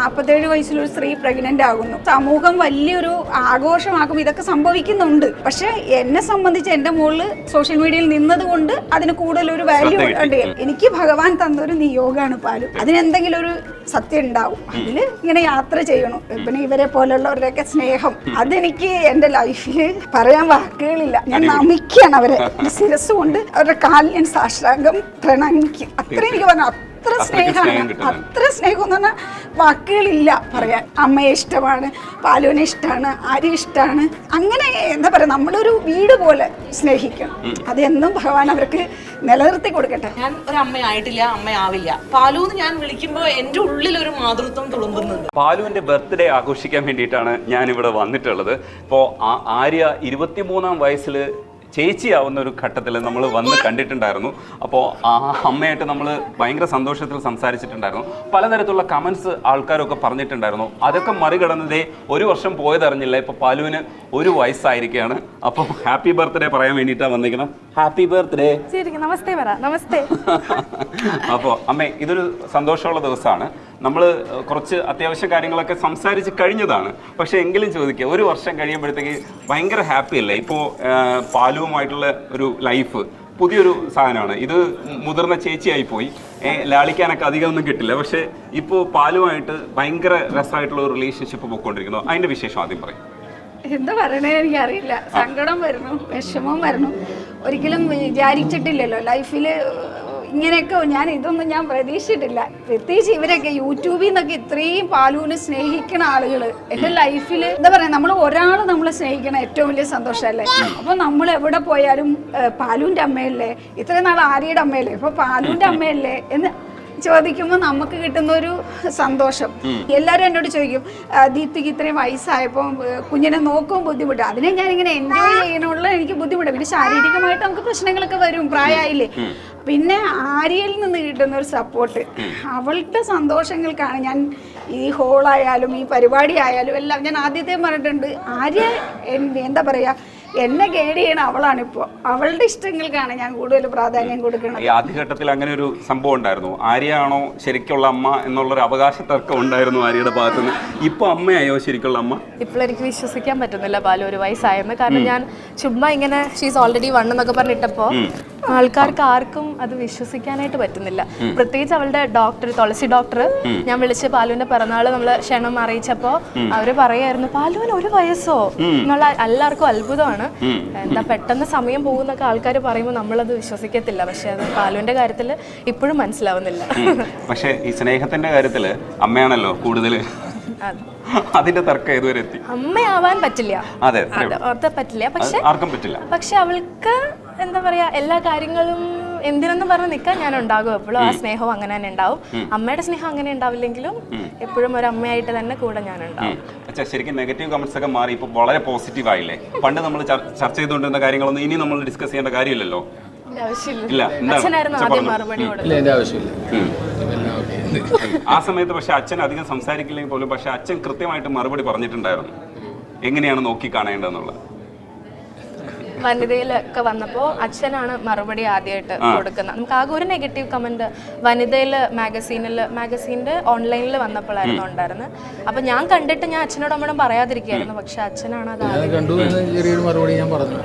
നാൽപ്പത്തേഴ് വയസ്സിലൊരു സ്ത്രീ പ്രഗ്നന്റ് ആകുന്നു. സമൂഹം വലിയൊരു ആഘോഷമാക്കും. ഇതൊക്കെ സംഭവിക്കുന്നുണ്ട്. പക്ഷെ എന്നെ സംബന്ധിച്ച് എന്റെ മുകളിൽ സോഷ്യൽ മീഡിയയിൽ നിന്നതുകൊണ്ട് അതിന് കൂടുതൽ ഒരു വാല്യൂ ഉണ്ട്. എനിക്ക് ഭഗവാൻ തന്നൊരു നിയോഗമാണ് പാലും. അതിനെന്തെങ്കിലും ഒരു സത്യം ഉണ്ടാവും. അതിൽ ഇങ്ങനെ യാത്ര ചെയ്യണം. പിന്നെ ഇവരെ പോലുള്ളവരുടെയൊക്കെ സ്നേഹം. അതെനിക്ക് എന്റെ ലൈഫിൽ പറയാൻ വാക്കുകളില്ല. ഞാൻ നമിക്കുകയാണ് അവരെ. ശിരസ് കൊണ്ട് അവരുടെ കാലിൽ ഞാൻ സാഷ്ടാംഗം പ്രണമിക്കും. അത്രയും എനിക്ക് പറഞ്ഞു അത്ര സ്നേഹമാണ്. അത്ര സ്നേഹം എന്ന് പറഞ്ഞാൽ വാക്കുകളില്ല പറയാൻ. അമ്മയെ ഇഷ്ടമാണ് പാലുവിനെ ഇഷ്ടമാണ് ആര്യ ഇഷ്ടമാണ്. അങ്ങനെ എന്താ പറയുക നമ്മളൊരു വീട് പോലെ സ്നേഹിക്കണം. അതെന്നും ഭഗവാൻ അവർക്ക് നിലനിർത്തി കൊടുക്കട്ടെ. ഞാൻ ഒരു അമ്മയായിട്ടില്ല അമ്മയാവില്ല. പാലു എന്ന് ഞാൻ വിളിക്കുമ്പോൾ എന്റെ ഉള്ളിൽ ഒരു മാതൃത്വം തുളുമ്പുന്നുണ്ട്. പാലുവിന്റെ ബർത്ത്ഡേ ആഘോഷിക്കാൻ വേണ്ടിയിട്ടാണ് ഞാൻ ഇവിടെ വന്നിട്ടുള്ളത് ഇപ്പോൾ ആര്യ ഇരുപത്തിമൂന്നാം വയസ്സിൽ ചേച്ചിയാവുന്ന ഒരു ഘട്ടത്തിൽ നമ്മൾ വന്ന് കണ്ടിട്ടുണ്ടായിരുന്നു. അപ്പോൾ ആ അമ്മയായിട്ട് നമ്മൾ ഭയങ്കര സന്തോഷത്തിൽ സംസാരിച്ചിട്ടുണ്ടായിരുന്നു. പലതരത്തിലുള്ള കമൻസ് ആൾക്കാരൊക്കെ പറഞ്ഞിട്ടുണ്ടായിരുന്നു. അതൊക്കെ മറികടന്നതേ ഒരു വർഷം പോയതറിഞ്ഞില്ല. ഇപ്പോൾ പാലുവിന് ഒരു വയസ്സായിരിക്കുകയാണ് അപ്പോൾ ഹാപ്പി ബർത്ത്ഡേ പറയാൻ വേണ്ടിയിട്ടാണ് വന്നിരിക്കണം. ഹാപ്പി ബർത്ത്ഡേ നമസ്തേ പറ. നമസ്തേ. അപ്പോൾ അമ്മേ ഇതൊരു സന്തോഷമുള്ള ദിവസമാണ്. നമ്മൾ കുറച്ച് അത്യാവശ്യ കാര്യങ്ങളൊക്കെ സംസാരിച്ച് കഴിഞ്ഞതാണ്. പക്ഷേ എങ്കിലും ചോദിക്കുക ഒരു വർഷം കഴിയുമ്പോഴത്തേക്ക് ഭയങ്കര ഹാപ്പി അല്ലേ? ഇപ്പോൾ പാലുവുമായിട്ടുള്ള ഒരു ലൈഫ് പുതിയൊരു സാധനമാണ്. ഇത് മുതിർന്ന ചേച്ചിയായി പോയി. ലാളിക്കാനൊക്കെ അധികം ഒന്നും കിട്ടില്ല. പക്ഷേ ഇപ്പോൾ പാലുമായിട്ട് ഭയങ്കര രസമായിട്ടുള്ള ഒരു റിലേഷൻഷിപ്പ് പോയിക്കൊണ്ടിരിക്കുന്നു അതിന്റെ വിശേഷം ആദ്യം പറയും. എന്താ പറയണേ എനിക്കറിയില്ല. സങ്കടം വരണം വിഷമം വരണം ഒരിക്കലും വിചാരിച്ചിട്ടില്ലല്ലോ. ലൈഫിൽ ഇങ്ങനെയൊക്കെ ഞാൻ ഇതൊന്നും ഞാൻ പ്രതീക്ഷിച്ചിട്ടില്ല. പ്രത്യേകിച്ച് ഇവരൊക്കെ യൂട്യൂബിൽ നിന്നൊക്കെ ഇത്രയും പാലൂന് സ്നേഹിക്കുന്ന ആളുകൾ എന്റെ ലൈഫിൽ എന്താ പറയുക നമ്മൾ ഒരാൾ നമ്മളെ സ്നേഹിക്കണ ഏറ്റവും വലിയ സന്തോഷമല്ലേ അപ്പോൾ നമ്മൾ എവിടെ പോയാലും പാലൂന്റെ അമ്മയല്ലേ? ഇത്രയും നാൾ ആര്യയുടെ അമ്മയല്ലേ? ഇപ്പോൾ പാലുവിന്റെ അമ്മയല്ലേ? എന്ന് ചോദിക്കുമ്പോൾ നമുക്ക് കിട്ടുന്ന ഒരു സന്തോഷം എല്ലാവരും എന്നോട് ചോദിക്കും "ആ, ദീപ്തിക്ക് ഇത്രയും വയസ്സായപ്പോൾ കുഞ്ഞിനെ നോക്കും ബുദ്ധിമുട്ട്? അതിനെ ഞാൻ ഇങ്ങനെ എൻജോയ് ചെയ്യണമുള്ള എനിക്ക് ബുദ്ധിമുട്ട്. പിന്നെ ശാരീരികമായിട്ട് നമുക്ക് പ്രശ്നങ്ങളൊക്കെ വരും പ്രായമായില്ലേ പിന്നെ ആര്യയിൽ നിന്ന് കിട്ടുന്ന ഒരു സപ്പോർട്ട് അവളുടെ സന്തോഷങ്ങൾക്കാണ് ഞാൻ ഈ ഹോളായാലും ഈ പരിപാടി ആയാലും എല്ലാം ഞാൻ ആദ്യത്തെ പറഞ്ഞിട്ടുണ്ട്. ആര്യ എന്താ പറയാ എന്നെ ഗൈഡ് ചെയ്യണ അവളാണ് ഇപ്പോൾ അവളുടെ ഇഷ്ടങ്ങൾക്കാണ് ഞാൻ കൂടുതൽ പ്രാധാന്യം കൊടുക്കുന്നത്. ഈ ആദ്യഘട്ടത്തിൽ അങ്ങനെ ഒരു സംഭവം ഉണ്ടായിരുന്നു. ആര്യയാണോ ശരിക്കുള്ള അമ്മ എന്നുള്ളൊരു അവകാശ തർക്കം ഉണ്ടായിരുന്നു ആര്യയുടെ ഭാഗത്തുനിന്ന്. ഇപ്പൊ അമ്മയായോ ശരിക്കുള്ള അമ്മ? ഇപ്പോൾ എനിക്ക് വിശ്വസിക്കാൻ പറ്റുന്നില്ല ബാലു. ഒരു വയസ്സായെന്ന്. കാരണം ഞാൻ ചുമ്മാ ഇങ്ങനെ ഷീസ് ഓൾറെഡി വൺ എന്നൊക്കെ പറഞ്ഞിട്ടപ്പോൾ ആൾക്കാർക്ക് ആർക്കും അത് വിശ്വസിക്കാനായിട്ട് പറ്റുന്നില്ല. പ്രത്യേകിച്ച് അവളുടെ ഡോക്ടർ തുളസി ഡോക്ടർ ഞാൻ വിളിച്ച് പാലുവിന്റെ പിറന്നാൾ നമ്മൾ ക്ഷണം അറിയിച്ചപ്പോ അവർ പറയായിരുന്നു പാലുവിന് ഒരു വയസ്സോ? എന്നുള്ള എല്ലാവർക്കും അത്ഭുതമാണ്. എന്താ പെട്ടെന്ന് സമയം പോകുന്നൊക്കെ ആൾക്കാർ പറയുമ്പോൾ നമ്മളത് വിശ്വസിക്കത്തില്ല. പക്ഷെ അത് പാലുവിന്റെ കാര്യത്തിൽ ഇപ്പോഴും മനസ്സിലാവുന്നില്ല. പക്ഷെ ഈ സ്നേഹത്തിന്റെ കാര്യത്തിൽ അമ്മയാണല്ലോ കൂടുതൽ അതിന്റെ തർക്കം ഏതുവരെ എത്തി. അമ്മയാവാൻ പറ്റില്ല. അതെ പറ്റില്ല. പക്ഷെ ആർക്കും പറ്റില്ല. പക്ഷെ അവൾക്ക് എന്താ പറയാ എല്ലാ കാര്യങ്ങളും എന്തിനെന്ന് പറഞ്ഞ് നിൽക്കാൻ ഞാൻ ഉണ്ടാകും. എപ്പോഴും ആ സ്നേഹവും അങ്ങനെ തന്നെ ഉണ്ടാവും. അമ്മയുടെ സ്നേഹം അങ്ങനെ ഉണ്ടാവില്ലെങ്കിലും എപ്പോഴും ഒരു അമ്മയായിട്ട് തന്നെ കൂടെ ഞാൻ ഉണ്ടാവും. ശരിക്കും നെഗറ്റീവ് കമന്റ്സ് ഒക്കെ മാറി ഇപ്പൊ വളരെ പോസിറ്റീവ് ആയില്ലേ? പണ്ട് നമ്മൾ ചർച്ച ചെയ്തുകൊണ്ടിരുന്ന കാര്യങ്ങളൊന്നും ഇനി നമ്മൾ ഡിസ്കസ് ചെയ്യേണ്ട കാര്യമില്ലല്ലോ. ആവശ്യമില്ല. അച്ഛനായിരുന്നു ആദ്യം പറഞ്ഞോ. മറുപടി കൊടുത്തത്. ആ സമയത്ത് പക്ഷെ അച്ഛൻ അധികം സംസാരിക്കില്ലെങ്കിൽ പോലും പക്ഷെ അച്ഛൻ കൃത്യമായിട്ട് മറുപടി പറഞ്ഞിട്ടുണ്ടായിരുന്നു. എങ്ങനെയാണ് നോക്കി കാണേണ്ടതെന്നുള്ളത്. വനിതയിലൊക്കെ വന്നപ്പോൾ അച്ഛനാണ് മറുപടി ആദ്യമായിട്ട് കൊടുക്കുന്നത്. നമുക്ക് ആകെ ഒരു നെഗറ്റീവ് കമന്റ് വനിതയിൽ മാഗസീനിൽ മാഗസീന്റെ ഓൺലൈനിൽ വന്നപ്പോഴായിരുന്നു ഉണ്ടായിരുന്നത്. അപ്പം ഞാൻ കണ്ടിട്ട് ഞാൻ അച്ഛനോട് അമ്മയോടും പറയാതിരിക്കുകയായിരുന്നു. പക്ഷെ അച്ഛനാണ് അത് ആദ്യം അത് ഞാൻ പറഞ്ഞു.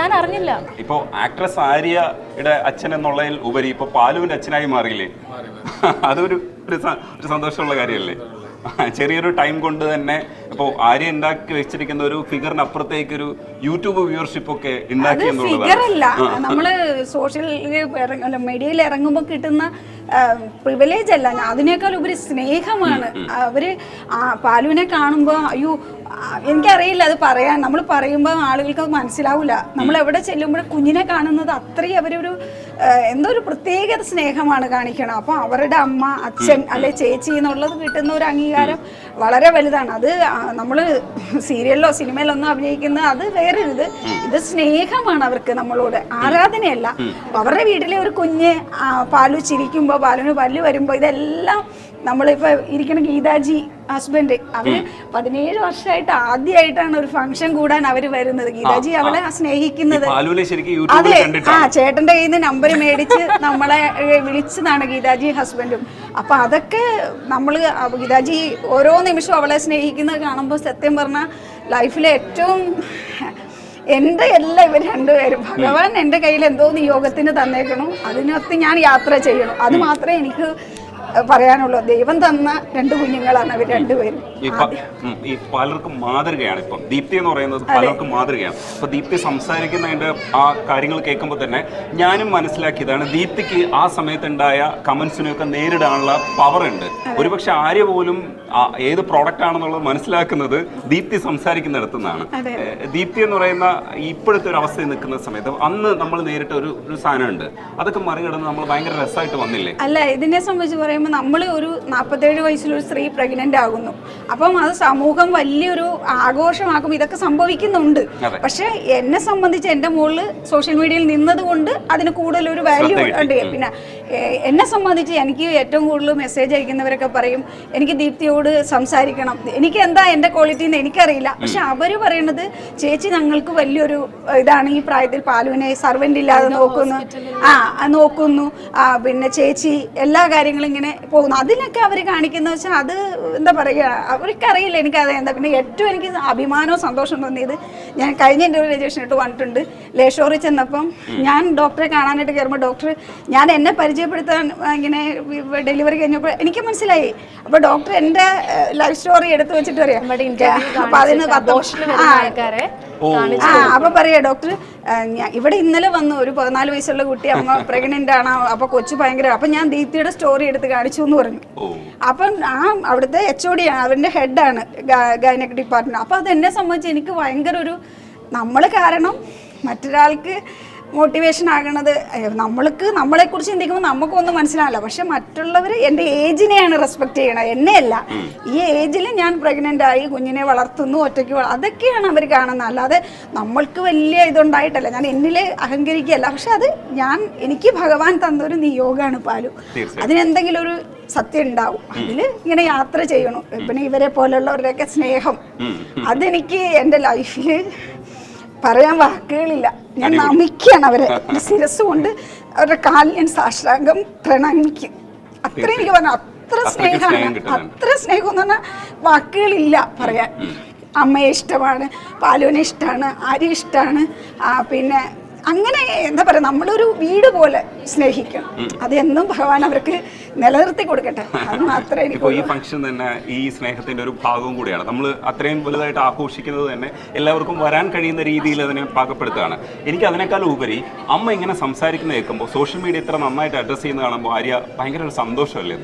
ഞാൻ അറിഞ്ഞില്ല. ഇപ്പോ ആക്ട്രസ് ആര്യയുടെ അച്ഛൻ എന്നുള്ളതിൽ ഉപരി ഇപ്പൊ പാലുവിന്റെ അച്ഛനായി മാറിയില്ലേ? അതൊരു ഒരു ഒരു സന്തോഷമുള്ള കാര്യമല്ലേ? ചെറിയൊരു ടൈം കൊണ്ട് തന്നെ ഇപ്പോൾ ആര്യ ഉണ്ടാക്കി വെച്ചിരിക്കുന്ന ഒരു ഫിഗറിന് അപ്പുറത്തേക്ക് ഒരു യൂട്യൂബ് വ്യൂവർഷിപ്പ് ഒക്കെ ഉണ്ടാക്കി ഫിഗർ അല്ല. നമ്മൾ സോഷ്യൽ മീഡിയയിൽ ഇറങ്ങുമ്പോൾ കിട്ടുന്ന പ്രിവിലേജ് അല്ല. അതിനേക്കാൾ ഉപരി സ്നേഹമാണ്. അവർ പാലുവിനെ കാണുമ്പോൾ അയ്യോ എനിക്കറിയില്ല അത് പറയാൻ. നമ്മൾ പറയുമ്പോൾ ആളുകൾക്ക് അത് മനസ്സിലാവില്ല നമ്മൾ എവിടെ ചെല്ലുമ്പോൾ കുഞ്ഞിനെ കാണുന്നത് അത്രയും അവരൊരു എന്തോ ഒരു പ്രത്യേക സ്നേഹമാണ് കാണിക്കണം അപ്പോൾ അവരുടെ അമ്മ അച്ഛൻ അല്ലെ ചേച്ചി എന്നുള്ളത് കിട്ടുന്ന ഒരു അംഗീകാരം വളരെ വലുതാണ്. അത് നമ്മൾ സീരിയലിലോ സിനിമയിലോ ഒന്നും അഭിനയിക്കുന്നത് അത് വേറെ ഇത് ഇത് സ്നേഹമാണ് അവർക്ക് നമ്മളോട്. ആരാധനയല്ല. അവരുടെ വീട്ടിലെ ഒരു കുഞ്ഞ് പാലു ചിരിക്കുമ്പോൾ പാലുവിന് പല്ല് വരുമ്പോൾ ഇതെല്ലാം നമ്മളിപ്പോൾ ഇരിക്കണ ഗീതാജി ഹസ്ബൻഡ് അവർ പതിനേഴ് വർഷമായിട്ട് ആദ്യമായിട്ടാണ് ഒരു ഫംഗ്ഷൻ കൂടാൻ അവർ വരുന്നത്. ഗീതാജി അവളെ സ്നേഹിക്കുന്നത്. അതെ. ആ ചേട്ടന്റെ കയ്യിൽ നിന്ന് നമ്പർ മേടിച്ച് നമ്മളെ വിളിച്ചതാണ് ഗീതാജി ഹസ്ബൻഡും അപ്പൊ അതൊക്കെ നമ്മൾ ഗീതാജി ഓരോ നിമിഷവും അവളെ സ്നേഹിക്കുന്നത് കാണുമ്പോൾ സത്യം പറഞ്ഞാൽ ലൈഫിലെ ഏറ്റവും എന്റെ എല്ലാം ഇവർ രണ്ടുപേരും. ഭഗവാൻ എന്റെ കയ്യിൽ എന്തോ നിയോഗത്തിന് തന്നേക്കണം. അതിനകത്ത് ഞാൻ യാത്ര ചെയ്യണം. അത് മാത്രമേ എനിക്ക് പറയാനുള്ളൂ ദൈവം തന്ന രണ്ട് കുഞ്ഞുങ്ങളാണ് അവർ രണ്ടുപേരും. ഈ പലർക്കും മാതൃകയാണ് ഇപ്പം. ദീപ്തി എന്ന് പറയുന്നത് പലർക്കും മാതൃകയാണ്. അപ്പൊ ദീപ്തി സംസാരിക്കുന്നതിന്റെ ആ കാര്യങ്ങൾ കേൾക്കുമ്പോൾ തന്നെ ഞാനും മനസ്സിലാക്കിയതാണ് ദീപ്തിക്ക് ആ സമയത്തുണ്ടായ കമന്റ്സിനെയൊക്കെ നേരിടാനുള്ള പവർ ഉണ്ട്. ഒരുപക്ഷെ ആര്യ പോലും ഏത് പ്രോഡക്റ്റ് ആണെന്നുള്ളത് മനസ്സിലാക്കുന്നത് ദീപ്തി സംസാരിക്കുന്നിടത്തു നിന്നാണ്. ദീപ്തി എന്ന് പറയുന്ന ഇപ്പോഴത്തെ ഒരു അവസ്ഥയിൽ നിൽക്കുന്ന സമയത്ത് അന്ന് നമ്മൾ നേരിട്ട ഒരു ഒരു സാധനമുണ്ട്. അതൊക്കെ മറികടന്ന് നമ്മൾ ഭയങ്കര രസമായിട്ട് വന്നില്ലേ? അല്ല ഇതിനെ സംബന്ധിച്ച് പറയുമ്പോൾ നമ്മൾ ഒരു നാൽപ്പത്തേഴ് വയസ്സിലൊരു സ്ത്രീ പ്രഗ്നന്റ് ആകുന്നു. അപ്പം അത് സമൂഹം വലിയൊരു ആഘോഷമാക്കും. ഇതൊക്കെ സംഭവിക്കുന്നുണ്ട്. പക്ഷേ എന്നെ സംബന്ധിച്ച് എന്റെ മുകളിൽ സോഷ്യൽ മീഡിയയിൽ നിന്നതുകൊണ്ട് അതിന് കൂടുതൽ ഒരു വാല്യൂ. ഉണ്ട്. പിന്നെ എന്നെ സംബന്ധിച്ച് എനിക്ക് ഏറ്റവും കൂടുതൽ മെസ്സേജ് അയക്കുന്നവരൊക്കെ പറയും എനിക്ക് ദീപ്തിയോട് സംസാരിക്കണം. എനിക്ക് എന്താ എന്റെ ക്വാളിറ്റി എന്ന് എനിക്കറിയില്ല. പക്ഷെ അവർ പറയുന്നത് ചേച്ചി ഞങ്ങൾക്ക് വലിയൊരു ഇതാണ് ഈ പ്രായത്തിൽ പാലുവിനെ സർവന്റ് ഇല്ലാതെ നോക്കുന്നു. ആ ആ, നോക്കുന്നു. ആ, പിന്നെ ചേച്ചി എല്ലാ കാര്യങ്ങളും ഇങ്ങനെ പോകുന്നു. അതിലൊക്കെ അവർ കാണിക്കുന്ന വെച്ചാൽ അത് എന്താ പറയുക അവർക്കറിയില്ല എനിക്കത് എന്താ. പിന്നെ ഏറ്റവും എനിക്ക് അഭിമാനവും സന്തോഷം തോന്നിയത് ഞാൻ കഴിഞ്ഞ ഇന്റർവ്യൂ രജിസ്ട്രേഷൻ ഇട്ട് വന്നിട്ടുണ്ട്. ലേഷോറിൽ ചെന്നപ്പം ഞാൻ ഡോക്ടറെ കാണാനായിട്ട് കയറുമ്പോൾ ഡോക്ടർ ഞാൻ എന്നെ പരിചയപ്പെടുത്താൻ ഇങ്ങനെ ഡെലിവറി കഴിഞ്ഞപ്പോൾ എനിക്ക് മനസ്സിലായി. അപ്പോൾ ഡോക്ടർ എന്റെ ലൈഫ് സ്റ്റോറി എടുത്തു വെച്ചിട്ട് പറയാം. നമ്മുടെ അതിന് അതിന് അപ്പൊ പറയാ ഡോക്ടർ ഇവിടെ ഇന്നലെ വന്നു ഒരു പതിനാല് വയസ്സുള്ള കുട്ടി അമ്മ പ്രഗ്നന്റ് ആണ് അപ്പൊ കൊച്ചു ഭയങ്കര അപ്പൊ ഞാൻ ദീപ്തിയുടെ സ്റ്റോറി എടുത്ത് കാണിച്ചു എന്ന് പറഞ്ഞു. അപ്പം ആ അവിടുത്തെ എച്ച് ഒ ഡി ആണ് അവരുടെ ഹെഡാണ് ഗൈനക് ഡിപ്പാർട്ട്മെന്റ് അപ്പൊ അത് എന്നെ സംബന്ധിച്ച് എനിക്ക് ഭയങ്കര ഒരു നമ്മൾ കാരണം മറ്റൊരാൾക്ക് മോട്ടിവേഷൻ ആകണത് നമ്മൾക്ക് നമ്മളെക്കുറിച്ച് ചിന്തിക്കുമ്പോൾ നമുക്കൊന്നും മനസ്സിലാവില്ല. പക്ഷെ മറ്റുള്ളവർ എന്റെ ഏജിനെയാണ് റെസ്പെക്ട് ചെയ്യണത്. എന്നെയല്ല. ഈ ഏജിൽ ഞാൻ പ്രഗ്നന്റ് ആയി കുഞ്ഞിനെ വളർത്തുന്നു ഒറ്റയ്ക്ക് അതൊക്കെയാണ് അവർ കാണുന്നത്. അല്ലാതെ നമ്മൾക്ക് വലിയ ഇതുണ്ടായിട്ടല്ല. ഞാൻ എന്നിൽ അഹങ്കരിക്കുകയല്ല. പക്ഷെ അത് ഞാൻ എനിക്ക് ഭഗവാൻ തന്നൊരു നിയോഗമാണ് പാലു. അതിനെന്തെങ്കിലും ഒരു സത്യം ഉണ്ടാവും. അതിൽ ഇങ്ങനെ യാത്ര ചെയ്യണം. പിന്നെ ഇവരെ പോലുള്ളവരുടെയൊക്കെ സ്നേഹം. അതെനിക്ക് എന്റെ ലൈഫിൽ പറയാൻ വാക്കുകളില്ല. ഞാൻ നമിക്കുകയാണ് അവരെ. ശിരസ് കൊണ്ട് അവരുടെ കാലിൽ ഞാൻ സാഷ്ടാംഗം പ്രണമിക്കും അത്ര എനിക്ക് പറഞ്ഞു അത്ര സ്നേഹമാണ്. അത്ര സ്നേഹം എന്ന് പറഞ്ഞാൽ വാക്കുകളില്ല പറയാൻ. അമ്മയെ ഇഷ്ടമാണ് പാലുവിനെ ഇഷ്ടമാണ് ആര്യ ഇഷ്ടമാണ് പിന്നെ അങ്ങനെ എന്താ പറയുക നമ്മളൊരു വീട് പോലെ സ്നേഹിക്കും. അതെന്നും ഭഗവാൻ അവർക്ക് നിലനിർത്തി കൊടുക്കട്ടെ. അത് മാത്രമേ എനിക്ക് ഈ ഫംഗ്ഷൻ തന്നെ ഈ സ്നേഹത്തിന്റെ ഒരു ഭാഗവും കൂടിയാണ്. നമ്മൾ അത്രയും വലുതായിട്ട് ആഘോഷിക്കുന്നത് തന്നെ എല്ലാവർക്കും വരാൻ കഴിയുന്ന രീതിയിൽ അതിനെ പാകപ്പെടുത്തുകയാണ്. എനിക്ക് അതിനേക്കാൾ ഉപരി അമ്മ ഇങ്ങനെ സംസാരിക്കുന്നത് കേൾക്കുമ്പോൾ സോഷ്യൽ മീഡിയ ഇത്ര നന്നായിട്ട് അഡ്രസ്സ് ചെയ്യുന്ന കാണുമ്പോൾ ആര്യ ഭയങ്കര ഒരു സന്തോഷമല്ലേ?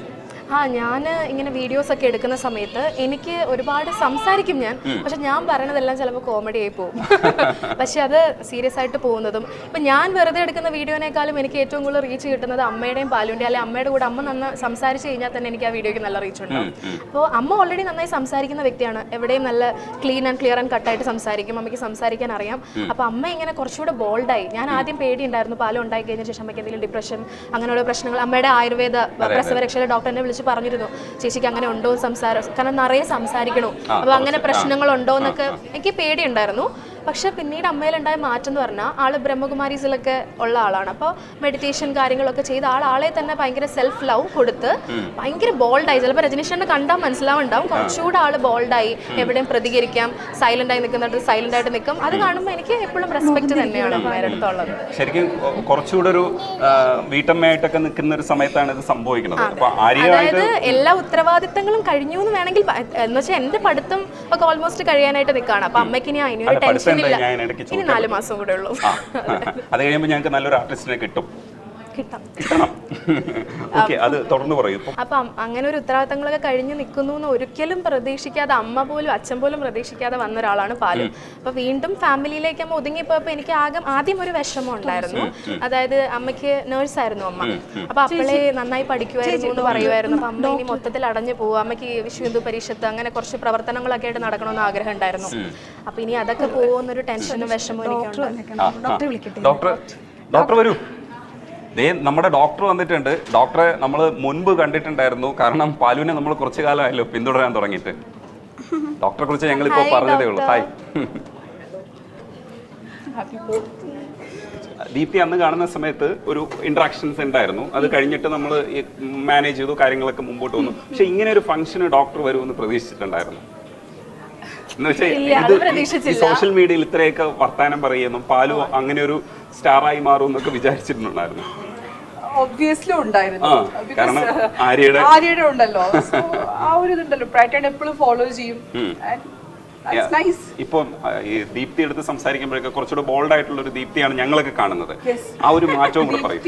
ആ ഞാൻ ഇങ്ങനെ വീഡിയോസ് ഒക്കെ എടുക്കുന്ന സമയത്ത് എനിക്ക് ഒരുപാട് സംസാരിക്കും ഞാൻ. പക്ഷെ ഞാൻ പറയണതെല്ലാം ചിലപ്പോൾ കോമഡി ആയി പോകും. പക്ഷെ അത് സീരിയസ് ആയിട്ട് പോകുന്നതും. ഇപ്പം ഞാൻ വെറുതെ എടുക്കുന്ന വീഡിയോനേക്കാളും എനിക്ക് ഏറ്റവും കൂടുതൽ റീച്ച് കിട്ടുന്നത് അമ്മയുടെയും പാലുവിന്റെ അല്ലെങ്കിൽ അമ്മയുടെ കൂടെ അമ്മ നന്ന സംസാരിച്ച് കഴിഞ്ഞാൽ തന്നെ എനിക്ക് ആ വീഡിയോയ്ക്ക് നല്ല റീച്ച് ഉണ്ടാവും. അപ്പോൾ അമ്മ ഓൾറെഡി നന്നായി സംസാരിക്കുന്ന വ്യക്തിയാണ്. എവിടെയും നല്ല ക്ലീൻ ആൻഡ് ക്ലിയർ ആൻഡ് കട്ടായിട്ട് സംസാരിക്കും. അമ്മയ്ക്ക് സംസാരിക്കാൻ അറിയാം. അപ്പോൾ അമ്മ ഇങ്ങനെ കുറച്ചുകൂടെ ബോൾഡായി ഞാൻ ആദ്യം പേടിയുണ്ടായിരുന്നു. പാലം ഉണ്ടായി കഴിഞ്ഞ ശേഷം അമ്മയ്ക്ക് എന്തെങ്കിലും ഡിപ്രഷൻ അങ്ങനെയുള്ള പ്രശ്നങ്ങൾ അമ്മയുടെ ആയുർവേദ പ്രസവരക്ഷയിലെ ഡോക്ടറിനെ എന്നെ വിളിച്ച് പറഞ്ഞിരുന്നു. ചേച്ചിക്ക് അങ്ങനെ ഉണ്ടോ സംസാരം കാരണം നിറയെ സംസാരിക്കണോ. അപ്പോൾ അങ്ങനെ പ്രശ്നങ്ങൾ ഉണ്ടോ എന്നൊക്കെ എനിക്ക് പേടിയുണ്ടായിരുന്നു. പക്ഷെ പിന്നീട് അമ്മയിലുണ്ടായ മാറ്റം എന്ന് പറഞ്ഞാൽ ആൾ ബ്രഹ്മകുമാരീസിലൊക്കെ ഉള്ള ആളാണ്. അപ്പോൾ മെഡിറ്റേഷൻ കാര്യങ്ങളൊക്കെ ചെയ്ത് ആൾ ആളെ തന്നെ ഭയങ്കര സെൽഫ് ലവ് കൊടുത്ത് ഭയങ്കര ബോൾഡായി ചിലപ്പോൾ രജനീഷനെ കണ്ടാൽ മനസ്സിലാവുണ്ടാവും. കുറച്ചുകൂടെ ആൾ ബോൾഡായി എവിടെയും പ്രതികരിക്കാം. സൈലന്റ് ആയി നിൽക്കുന്നിടത്ത് സൈലന്റ് ആയിട്ട് നിൽക്കും. അത് കാണുമ്പോൾ എനിക്ക് എപ്പോഴും റെസ്പെക്ട് തന്നെയാണ് അമ്മയുടെ അടുത്തുള്ളത് ശരിക്കും കുറച്ചുകൂടെ ഒരു വീട്ടമ്മയായിട്ടൊക്കെ നിൽക്കുന്ന ഒരു സമയത്താണ് ഇത് സംഭവിക്കുന്നത്. അതായത് എല്ലാ ഉത്തരവാദിത്തങ്ങളും കഴിഞ്ഞു എന്ന് വേണമെങ്കിൽ എന്ന് വെച്ചാൽ എന്റെ പഠിത്തം ഒക്കെ ഓൾമോസ്റ്റ് കഴിയാനായിട്ട് നിൽക്കുകയാണ്. അപ്പൊ അമ്മയ്ക്ക് ഇനി അതിനൊരു ടെൻഷൻ ഞാൻ ഇടയ്ക്ക് നാല് മാസം കൂടെ ഉള്ളൂ. അത് കഴിയുമ്പോൾ ഞങ്ങൾക്ക് നല്ലൊരു ആർട്ടിസ്റ്റിനെ കിട്ടും. കിട്ടാം. കിട്ടണം. ഓക്കെ അത് തുടർന്ന് പറയൂ അപ്പം അങ്ങനെ ഒരു ഉത്തരവാദിത്തങ്ങളൊക്കെ കഴിഞ്ഞ് നിൽക്കുന്നു എന്ന് ഒരിക്കലും പ്രതീക്ഷിക്കാതെ അമ്മ പോലും അച്ഛൻ പോലും പ്രതീക്ഷിക്കാതെ വന്ന ഒരാളാണ് പാലു. അപ്പൊ വീണ്ടും ഫാമിലിയിലേക്ക് അമ്മ ഒതുങ്ങിപ്പോയപ്പോ എനിക്ക് ആകെ ആദ്യം ഒരു വിഷമം ഉണ്ടായിരുന്നു. അതായത് അമ്മയ്ക്ക് നേഴ്സായിരുന്നു അമ്മ. അപ്പൊ അപ്പളെ നന്നായി പഠിക്കുമായിരുന്നു എന്ന് പറയുമായിരുന്നു അപ്പൊ അമ്മ ഇനി മൊത്തത്തിൽ അടഞ്ഞു പോകും അമ്മയ്ക്ക് വിശ്വ ഹിന്ദു പരിഷത്ത് അങ്ങനെ കുറച്ച് പ്രവർത്തനങ്ങളൊക്കെ ആയിട്ട് നടക്കണമെന്ന് ആഗ്രഹം ഉണ്ടായിരുന്നു. അപ്പൊ ഇനി അതൊക്കെ പോകുന്നൊരു ടെൻഷനും വിഷമവും എനിക്കുണ്ട്. ഡോക്ടറെ വിളിക്കട്ടെ? ഡോക്ടർ ഡോക്ടർ വരൂ. ദേ നമ്മുടെ ഡോക്ടർ വന്നിട്ടുണ്ട്. ഡോക്ടറെ നമ്മൾ മുൻപ് കണ്ടിട്ടുണ്ടായിരുന്നു. കാരണം പാലുവിനെ നമ്മൾ കുറച്ചു കാലമായല്ലോ പിന്തുടരാൻ തുടങ്ങിയിട്ട്. ഡോക്ടറെ കുറിച്ച് ഞങ്ങൾ ഇപ്പോൾ പറഞ്ഞതേ ഉള്ളൂ. doctor. ഹായ് ദീപ്തി അന്ന് കാണുന്ന സമയത്ത് ഒരു ഇന്ററാക്ഷൻസ് ഉണ്ടായിരുന്നു. അത് കഴിഞ്ഞിട്ട് നമ്മൾ മാനേജ് ചെയ്തു കാര്യങ്ങളൊക്കെ മുമ്പോട്ട് വന്നു. പക്ഷെ ഇങ്ങനെ ഒരു ഫംഗ്ഷന് ഡോക്ടർ വരുമെന്ന് പ്രതീക്ഷിച്ചിട്ടുണ്ടായിരുന്നു. എന്ന് വെച്ചാൽ. സോഷ്യൽ മീഡിയയിൽ ഇത്രയൊക്കെ വർത്താനം പറയുന്നു. പാലു അങ്ങനെ ഒരു സ്റ്റാറായി മാറും എന്നൊക്കെ വിചാരിച്ചിട്ടുണ്ടായിരുന്നു. ഒബ്വിയസ്ലി ഉണ്ടായിരുന്നു. ആര്യയുടെ- ഉണ്ടല്ലോ. ആ ഒരു ഇതുണ്ടല്ലോ. പാറ്റേൺ എപ്പോഴും ഫോളോ ചെയ്യും. ഇപ്പൊ ഈ ദീപ്തി എടുത്ത് സംസാരിക്കുമ്പോഴൊക്കെ കുറച്ചുകൂടെ ബോൾഡ് ആയിട്ടുള്ള ഒരു ദീപ്തിയാണ് ഞങ്ങളൊക്കെ കാണുന്നത്. ആ ഒരു മാറ്റവും കൂടെ പറയും.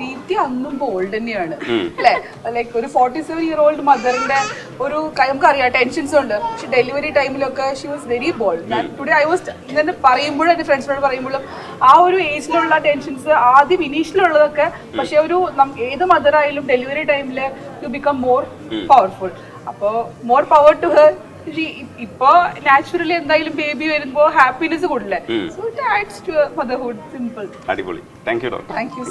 ദീപ്തി അന്നും ബോൾഡ് തന്നെയാണ്. അല്ലെ? ലൈക്ക് ഒരു ഫോർട്ടി സെവൻ ഇയർ ഓൾഡ് മദറിന്റെ ഒരു നമുക്കറിയാം ടെൻഷൻസ് ഉണ്ട്. പക്ഷെ ഡെലിവറി ടൈമിലൊക്കെ she was very bold today I was ഇങ്ങനെ പറയുമ്പോഴും എന്റെ ഫ്രണ്ട്സിനോട് പറയുമ്പോഴും ആ ഒരു ഏജിലുള്ള ടെൻഷൻസ് ആദ്യം ഇനീഷ്യലുള്ളതൊക്കെ പക്ഷെ ഒരു ഏത് മദറായാലും ഡെലിവറി ടൈമിൽ യു ബിക്കം മോർ പവർഫുൾ അപ്പോ മോർ പവർ ടു ഹർ ഇപ്പൊ നാച്ചുറലി എന്തായാലും ബേബി വരുമ്പോ happiness കൂടില്ലേ so it adds to motherhood simple അടിപൊളി. Thank you thank you